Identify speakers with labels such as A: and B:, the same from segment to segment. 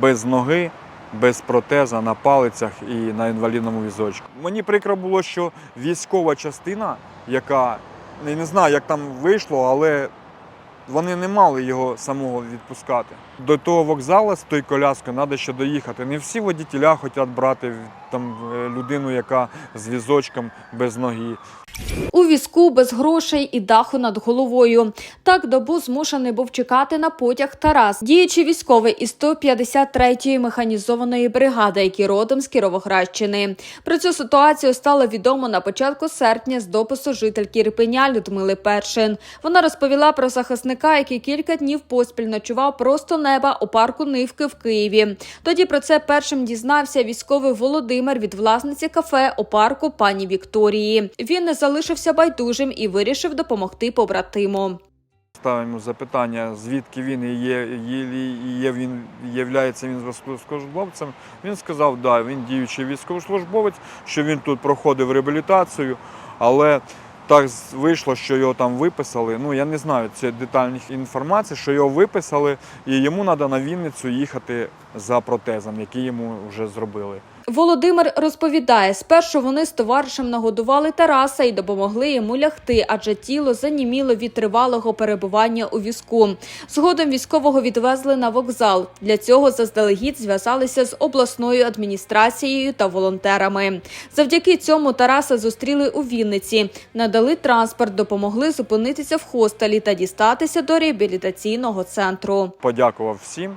A: без ноги, без протеза на палицях і на інвалідному візочку. Мені прикро було, що військова частина, яка я не знаю, як там вийшло, але вони не мали його самого відпускати. До того вокзалу з тою коляскою треба ще доїхати. Не всі водітеля хочуть брати там е, людину, яка з візочком без ноги.
B: У візку без грошей і даху над головою. Так добу змушений був чекати на потяг Тарас, діючий військовий із 153-ї механізованої бригади, який родом з Кіровоградщини. Про цю ситуацію стало відомо на початку серпня з допису жительки Ірпеня Людмили Першин. Вона розповіла про захисника, який кілька днів поспіль ночував просто неба у парку Нивки в Києві. Тоді про це першим дізнався військовий Володимир від власниці кафе у парку пані Вікторії. Він не залишився байдужим і вирішив допомогти побратиму.
A: Ставимо запитання, звідки він і є, є, він являється він військовослужбовцем. Він сказав, да, він діючий військовослужбовець, що він тут проходив реабілітацію, але так вийшло, що його там виписали. Ну я не знаю це детальних інформацій, що його виписали, і йому треба на Вінницю їхати за протезом, який йому вже зробили.
B: Володимир розповідає, спершу вони з товаришем нагодували Тараса і допомогли йому лягти, адже тіло заніміло від тривалого перебування у візку. Згодом військового відвезли на вокзал. Для цього заздалегідь зв'язалися з обласною адміністрацією та волонтерами. Завдяки цьому Тараса зустріли у Вінниці, надали транспорт, допомогли зупинитися в хостелі та дістатися до реабілітаційного центру.
A: подякував всім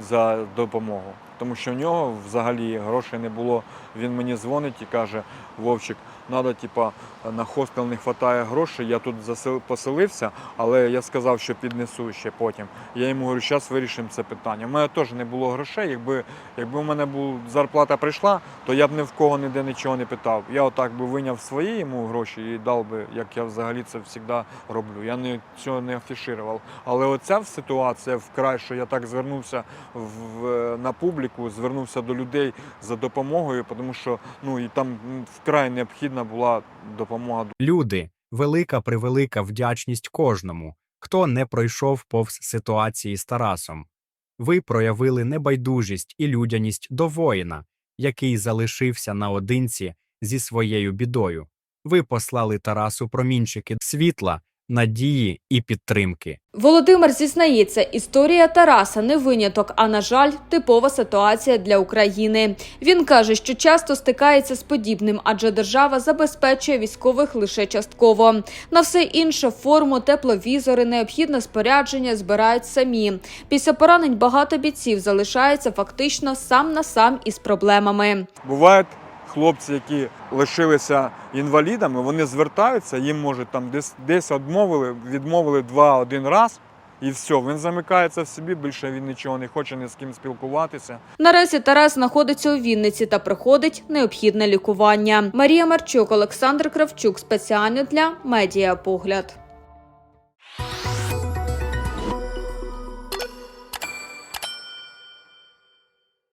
A: за допомогу. Тому що в нього взагалі грошей не було. Він мені дзвонить і каже: Вовчик, треба, типа, на хостел не вистачає грошей. Я тут засел- поселився, але я сказав, що піднесу ще потім. Я йому говорю, зараз вирішимо це питання. У мене теж не було грошей. Якби, якби у мене був зарплата прийшла, то я б ні в кого ніде нічого не питав. Я отак би виняв свої йому гроші і дав би, як я взагалі це завжди роблю. Я не, цього не афішував. Але оця ситуація вкрай, що я так звернувся в, на публіку, звернувся до людей за допомогою, тому що ну, і там вкрай необхідна була допомога.
C: Люди, велика превелика вдячність кожному, хто не пройшов повз ситуації з Тарасом. Ви проявили небайдужість і людяність до воїна, який залишився наодинці зі своєю бідою. Ви послали Тарасу промінчики світла, надії і підтримки.
B: Володимир зізнається, історія Тараса не виняток, а на жаль, типова ситуація для України. Він каже, що часто стикається з подібним, адже держава забезпечує військових лише частково. На все інше форму, тепловізори, необхідне спорядження збирають самі. Після поранень багато бійців залишаються фактично сам на сам із проблемами.
A: Бувають хлопці, які лишилися інвалідами, вони звертаються, їм може там десь десь відмовили, відмовили два-один раз. І все, він замикається в собі, більше він нічого не хоче ні з ким спілкуватися.
B: Наразі Тарас знаходиться у Вінниці та проходить необхідне лікування. Марія Марчук, Олександр Кравчук спеціально для медіа погляд.